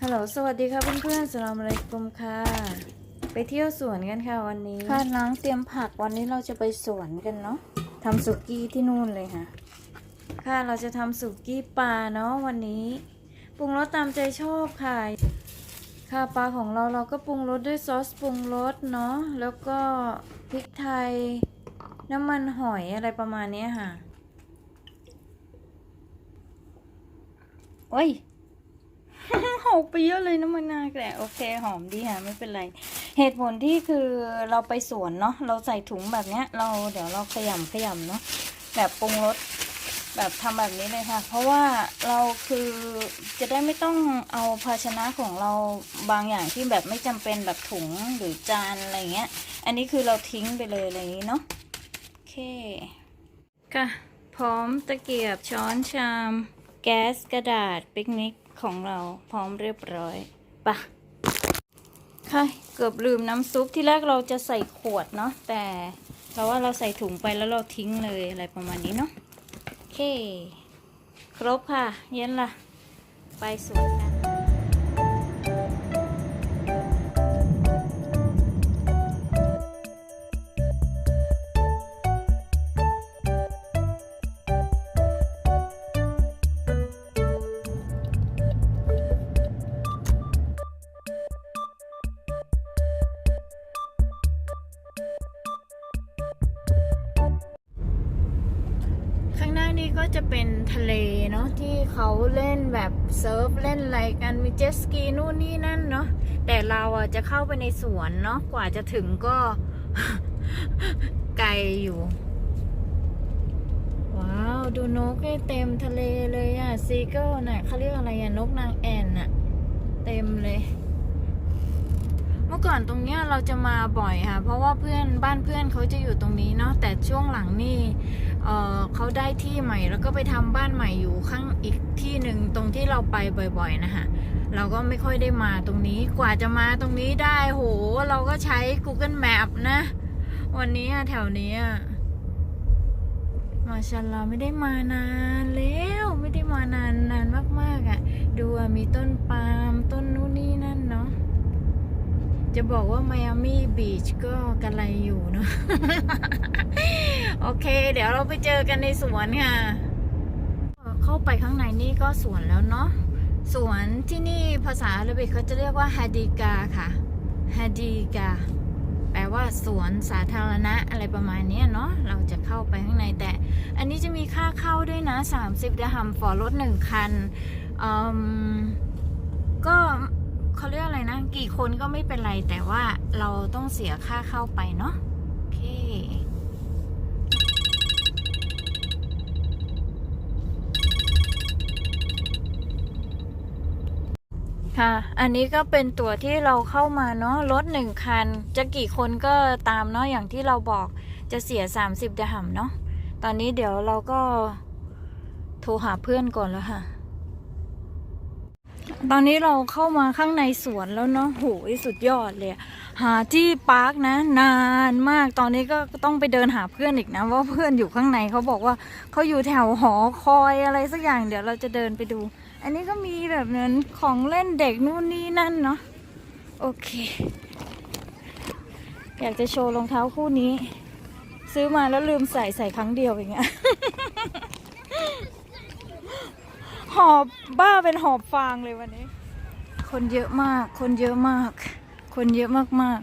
ฮัลโหลสวัสดีค่ะเพื่อนๆสลามอะไรกุมค่ะ ไปเที่ยวสวนกันค่ะวันนี้ค่ะน้องเตรียมผักวันนี้เราจะไปสวนกันเนาะทำสุกี้ที่นู่นเลยค่ะ ค่ะเราจะทำสุกี้ปลาเนาะวันนี้ ปรุงรสตามใจชอบค่ะ ค่ะปลาของเราเราก็ปรุงรสด้วยซอสปรุงรสเนาะแล้วก็พริกไทย น้ำมันหอยอะไรประมาณเนี้ยค่ะโอ้ย หกไปเยอะเลยน้ำมันนาแต่โอเคหอมดีค่ะไม่เป็นไร เหตุผลที่คือเราไปสวนเนาะเราใส่ถุงแบบเนี้ย เราเดี๋ยวเราขยำขยำเนาะแบบปรุงรสแบบทำแบบนี้เลยค่ะ เพราะว่าเราคือจะได้ไม่ต้องเอาภาชนะของเราบางอย่างที่แบบไม่จำเป็นแบบถุงหรือจานอะไรเงี้ย อันนี้คือเราทิ้งไปเลยอะไรอย่างนี้เนาะโอเคค่ะพร้อมตะเกียบช้อนชาม แก๊สกระดาษปิกนิก ของเราพร้อมเรียบร้อยปะค่ะเกือบลืมน้ำซุปที่แรกเราจะใส่ขวดเนาะแต่เราว่าเราใส่ถุงไปแล้วเราทิ้งเลยอะไรประมาณนี้เนาะโอเค ครบค่ะ เย็นละไปสวน ก็จะเป็นทะเลเนาะที่เขาเล่นแบบเซิร์ฟเล่นอะไรกันมีเจ็ตสกีนู่นนี่นั่นเนาะแต่เราอะจะเข้าไปในสวนเนาะกว่าจะถึงก็ไกลอยู่ ว้าว ดูนกเต็มทะเลเลยอะซีเกิลน่ะเขาเรียกอะไรอะนกนางแอ่นน่ะ เต็มเลย เมื่อก่อนตรงเนี้ยเราจะมาบ่อยค่ะ เพราะว่าเพื่อนบ้านเพื่อนเขาจะอยู่ตรงนี้เนาะแต่ช่วงหลังนี่เออเขาได้ที่ใหม่ แล้วก็ไปทำบ้านใหม่อยู่ข้างอีกที่หนึ่งตรงที่เราไปบ่อย ๆ นะคะเราก็ไม่ค่อยได้มาตรงนี้กว่าจะมาตรงนี้ได้โห เราก็ใช้ Google Map นะ วันนี้แถวนี้มาชันเราไม่ได้มานานแล้วไม่ได้มานานนานมากๆอะ่ะ ดูมีต้นปาล์มต้นนู่นนี่นั่นเนาะ จะบอกว่าไมอามี่บีชก็กระไรอยู่เนาะ โอเค เดี๋ยวเราไปเจอกันในสวนค่ะ เข้าไปข้างในนี่ก็สวนแล้วเนาะ สวนที่นี่ภาษาอาหรับิกเขาจะเรียกว่าฮาดีกาค่ะ ฮาดีกา แปลว่าสวนสาธารณะอะไรประมาณนี้เนาะ เราจะเข้าไปข้างในแต่ อันนี้จะมีค่าเข้าด้วยนะ 30ดะฮัมฟอรถหนึ่งคันอืมก็ เขาเรียกอะไรนะ กี่คนก็ไม่เป็นไรแต่ว่าเราต้องเสียค่าเข้าไปเนาะโอเค ค่ะ อันนี้ก็เป็นตั๋วที่เราเข้ามาเนาะรถหนึ่งคัน จะกี่คนก็ตามเนาะอย่างที่เราบอกจะเสีย 30ดะหัมเนาะตอนนี้เดี๋ยวเราก็โทรหาเพื่อนก่อนแล้วค่ะ ตอนนี้เราเข้ามาข้างในสวนแล้วเนาะโหยสุดยอดเลย หาที่ปาร์กนะ นานมาก ตอนนี้ก็ต้องไปเดินหาเพื่อนอีกนะ ว่าเพื่อนอยู่ข้างในเขาบอกว่าเขาอยู่แถวหอคอยอะไรสักอย่าง เดี๋ยวเราจะเดินไปดู อันนี้ก็มีแบบนั้นของเล่นเด็กนู่นนี่นั่นเนาะ โอเค อยากจะโชว์รองเท้าคู่นี้ ซื้อมาแล้วลืมใส่ใส่ครั้งเดียวอย่างเงี้ย หอบบ้าเป็นหอบฟางเลยวันนี้ คนเยอะมาก คนเยอะมาก คนเยอะมาก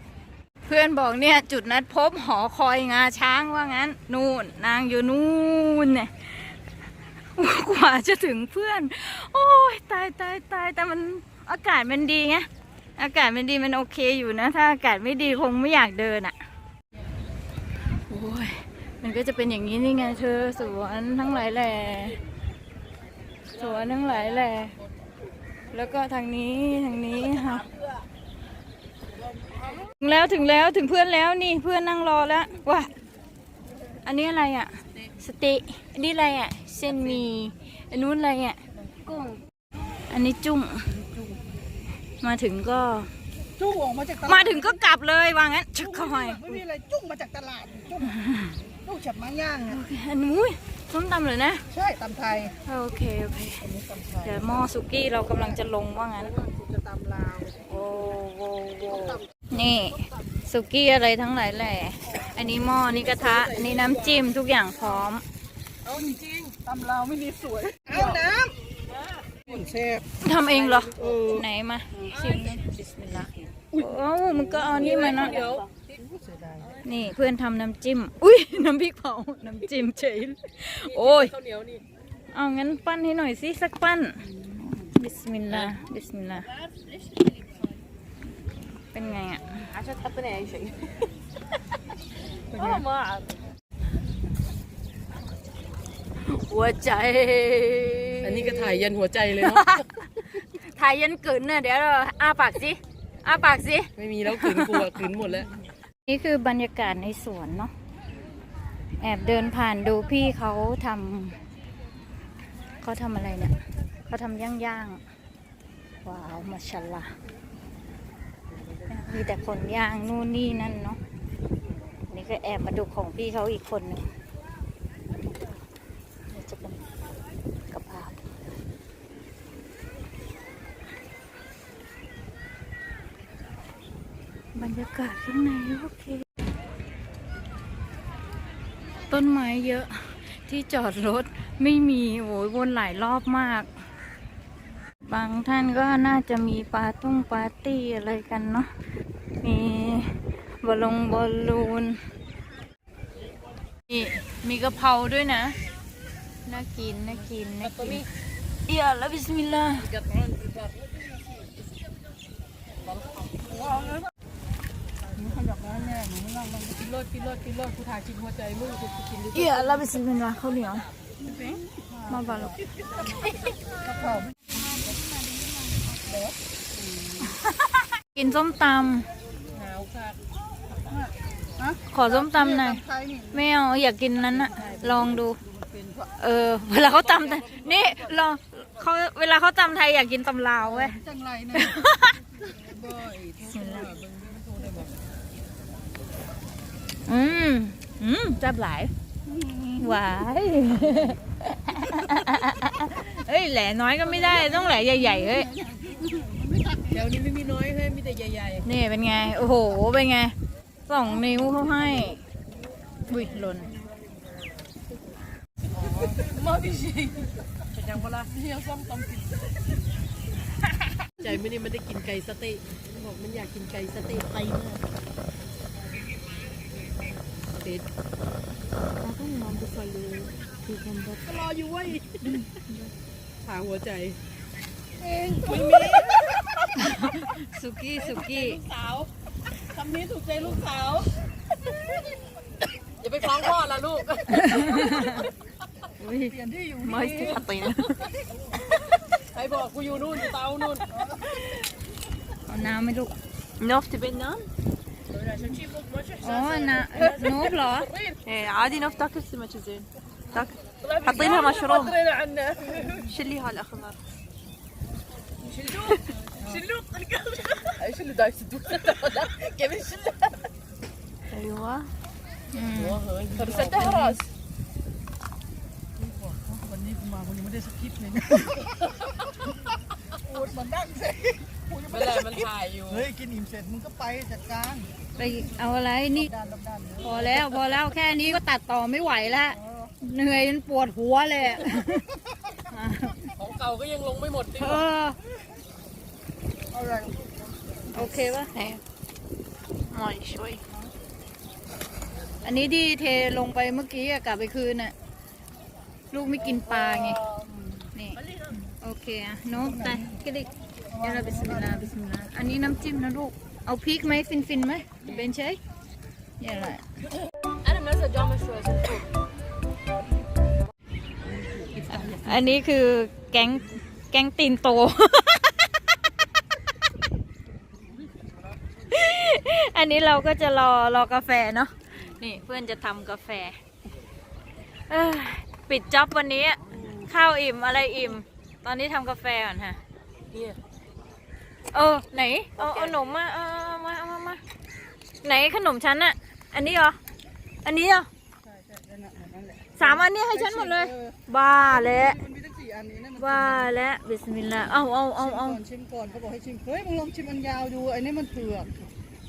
ๆเพื่อนบอกเนี่ยจุดนัดพบหอคอยงาช้างว่างั้น นู่นนางอยู่นู่นเนี่ยกว่าจะถึงเพื่อน โอ้ยตายตายตายแต่มันอากาศมันดีไงอากาศมันดีมันโอเคอยู่นะ ถ้าอากาศไม่ดีคงไม่อยากเดินอะ่ะโอ้ยมันก็จะเป็นอย่างนี้นี่ไงเธอสวนทั้งหลายแหล่ สวนทั้งหลายแหละแล้วก็ทางนี้ทางนี้ค่ะ ถึงแล้วถึงแล้วถึงเพื่อนแล้วนี่เพื่อนนั่งรอแล้วว้าอันนี้อะไรอะ สเต๊ะอันนี้อะไรอะ เส้นหมีอันนู้นอะไรอะ กุ้ง อันนี้จุ้ง มาถึงก็ จุ้งออกมาจากตลาดมาถึงก็กลับเลยว่างั้นชักคอย ไม่มีอะไรจุ้งมาจากตลาดจุ้ง ลูกฉับม้าย่างเนี่ยอันนู้นส้มตำเลยนะ ใช่ตำไทยโอเค โอเค อันนี้ตำไทยเดี๋ยวหม้อสุกี้เรากำลังจะลงว่างั้น กูจะตำลาวโอ้โหโหนี่สุกี้อะไรทั้งหลายแหล่อันนี้หม้อนี่กระทะอันนี้น้ำจิ้มทุกอย่างพร้อม เอาจริงๆตำลาวไม่ดีสวยเอาน้ำหุ่นเชฟทำเองเหรอเออไหนมาชิมดิบิสมิลลาห์โอ้มึงก็เอานี่มาเนาะเสียดาย นี่เพื่อนทำน้ำจิ้ม อุ้ยน้ำพริกเผา น้ำจิ้มเฉยโอ้ย ข้าวเหนียวนี่ เอางั้นปั้นให้หน่อยสิสักปั้น บิสมิลลาห์บิสมิลลาห์เป็นไงอ่ะ عشان تحطني اي شيء หัวใจ อันนี้ก็ถ่ายยันหัวใจเลยเนาะ ถ่ายยันกลืนน่ะเดี๋ยวเราอ้าปากสิ อ้าปากสิ ไม่มีแล้วขืนกลัวขืนหมดแล้ว นี่คือบรรยากาศในสวนเนาะแอบเดินผ่านดูพี่เขาทำเขาทำอะไรเนี่ยเขาทำย่างๆว้าวมาชัลละมีแต่คนย่างนู่นนี่นั่นเนาะนี่ก็แอบมาดูของพี่เขาอีกคนหนึ่งนี่จะเป็นกระเพราบรรยากาศข้างในโอเค ต้นไม้เยอะที่จอดรถไม่มีโอ้ยวนหลายรอบมาก บางท่านก็น่าจะมีปาตุ้งปาร์ตี้อะไรกันเนาะมีบอลลงบอลลูนนี่มีกะเพราด้วยนะ น่ากิน น่ากิน น่ากินเอียแล้วบิสมิลลาห์ขยับมา แน่หนูไม่นั่งมันกินเลิศกินเลิศกินเลิศกูถ่ายกินหัวใจมึงกูกินดิเอียแล้วบิสมิลลาห์ข้าวเหนียวมาบาลกกะเพรากินส้มตหนาวค่ะำขอส้มตำหน่อยตำไทยนี่ไม่เอาอยากกินนั้นอะลองดู เป็นเพราะเออ เวลาเขาตำไทยนี่ลองเขาเวลาเขาตำไทยอยากกินตำลาวเว้ยจังไรนะบ่อยโทรมาเบิ่งมันโทรได้บอก อืมอืมจับหลายหวายเฮ้ยแหล่น้อยก็ไม่ได้ต้องแหล่ใหญ่ๆเฮ้ยเดี๋ยวนี้ไม่มีน้อยเฮ้ยมีแต่ใหญ่นี่เป็นไงโอ้โหเป็นไงสองนิ้วเขาให้อุ้ยหล่นๆมาพี่ชิงจะยังเวลาเฮียส้มตำกินใจไม่ได้ไม่ได้กินไก่สเต๊ะบอกมันอยากกินไก่สเต๊ะไตมาก update. Aku mampu selalu di gambar. รออยู่เว้ยหาหัวใจ เองไม่มี สุกี้สุกี้ลูกสาวคำนี้ถูกใจลูกสาว อย่าไปฟ้องพ่อละลูก อุ้ยไม่สิคาตินใครบอกกูอยู่นู่นอยู่เตานู่นเอาน้ำไหมลูกน้ำจะเป็นน้ำ اوه أنا نوب إيه عادي نوف تاكل سمك أيوة. زين تاكل حطينها مشروم. شليها الأخضر. شلوط شلوط اي شلو دايس كيف نشله أيوه. فرستها راس. ما ูยังไม่ได้มันถ่ายอยู่ เฮ้ยกินอิ่มเสร็จมึงก็ไปจัดการไปเอาอะไรนี่พอแล้วพอแล้วแค่นี้ก็ตัดต่อไม่ไหวแล้ว เหนื่อยจนปวดหัวเลยของเก่าก็ยังลงไม่หมดดิเอเอาอะไรโอเคป่ะไหนหน่อยช่วย อันนี้ที่เทลงไปเมื่อกี้กลับไปคืนน่ะ ลูกไม่กินปลาไง เคอะนกไปกระดิกยาราบิสมิลลาบิสมิลลาอันนี้น้ำจิ้มนะลูก เอาพริกไหมฟินฟินไหมเบนใช่ยาลาอันนี้คือแก๊งแก๊งตีนโต อันนี้เราก็จะรอรอกาแฟเนาะ นี่เพื่อนจะทำกาแฟ ปิดจ็อบวันนี้ ข้าวอิ่มอะไรอิ่ม ตอนนี้ทำกาแฟก่อนฮะเนี่ยเออ ไหน เอาเอาขนมมาเอาเอามาเอามามาไหนขนมชั้นอะอันนี้เหรอ อันนี้เหรอสามอันนี้ให้ฉันหมดเลย ออบ้าแล้ว มันมีตั้งสี่อันนี้นะมันบ้าแล้วบิสมิลลาห์เอาเอาเอาเอาชิมก่อนชิมก่อนเขาบอกให้ชิมเฮ้ยมึงลองชิมอันยาวดูอันนี้มันเผือก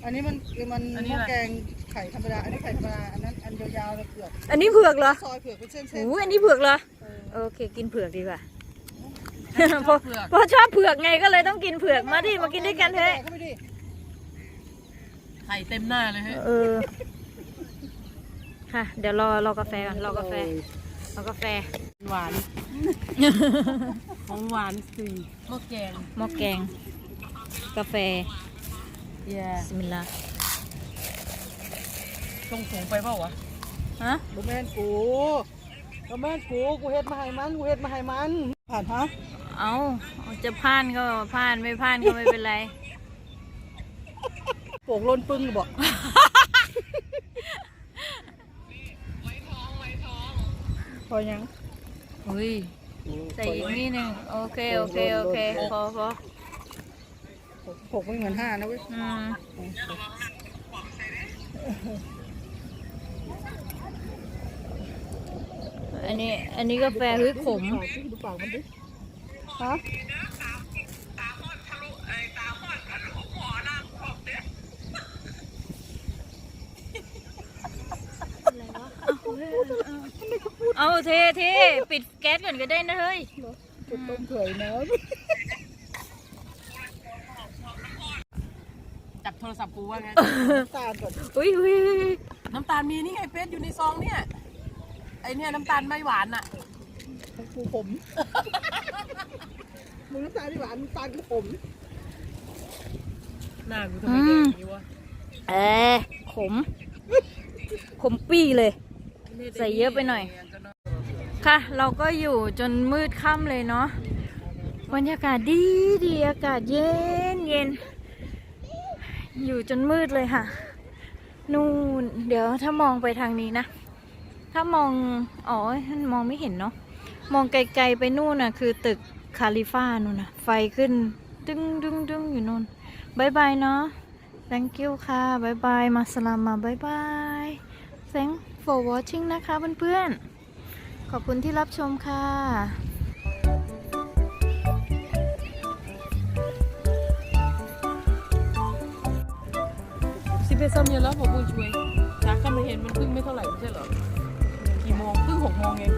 อันนี้มันมันหม้อแกงไข่ธรรมดาอันนี้ไข่ธรรมดาอันนั้นอันยาวๆเลยเผือกอันนี้เผือกเหรอซอยเผือกเป็นเส้นโอ้ๆยอันนี้เผือกเหรอเออโอเค กินเผือกดีกว่า เพราะเพราะชอบเผือกไงก็เลยต้องกินเผือกมาดิมากินด้วยกันเถอะเข้าไปดิไข่เต็มหน้าเลยฮะเออค่ะ เดี๋ยวรอรอกาแฟก่อนรอกาแฟรอกาแฟหวานของหวานสี่หม้อแกงหม้อแกง กาแฟแย่บิสมิลลาห์ตรงสูงไปเปล่าวะฮะบ่แม่นกูบ่แม่นกูกูเฮ็ดมาให้มันกูเฮ็ดมาให้มันผ่านฮะ เอาจะพลาดก็พลาดไม่พลาดก็ไม่เป็นไรโป่งลนปึ้งบอกพอยังอุ้ยใส่อีกนิดหนึ่งโอเคโอเคโอเคพอพอหกไม่เหมือนห้านะเว้ยอืมอันนี้อันนี้กาแฟเฮ้ยขมดูปากมันดิ ฮะเอาเทเทปิดแก๊สก่อนก็ได้นะเฮ้ยจุดต้มเผยนะจับโทรศัพท์กูว่าไงตาลก่อนอุ้ยอุ้ยอุ้ยน้ำตาลมีนี่ไงเฟสอยู่ในซองเนี่ย ไอเนี่ยน้ำตาลไม่หวานอะ ของกูผมมึงน้ำตาลที่หวานน้ำตาลกูผมหน้ากูทำไมแดงอย่างนี้วะเออขม ขมปี้เลย ใส่เยอะไปหน่อย ค่ะ เราก็อยู่จนมืดค่ำเลยเนาะบรรยากาศดีดีอากาศเย็นเย็น อยู่จนมืดเลยค่ะ นู่น เดี๋ยวถ้ามองไปทางนี้นะ ถ้ามอง อ๋อ มองไม่เห็นเนาะ มองไกลๆไปนู่นน่ะ คือตึกคาลิฟ่านู่นน่ะ ไฟขึ้น ดึงดึงดึงอยู่นู่นบายบายเนาะ thank you ค่ะบายบายมาสลามมาบายบาย thank for watching นะคะเพื่อนๆ ขอบคุณที่รับชมค่ะสิบเอ็ดซัมเย็นแล้วผมบุญช่วยจากกันมาเห็นมันเพิ่งไม่เท่าไหร่ไม่ใช่เหรอกี่โมงเพิ่งหกโมงเอง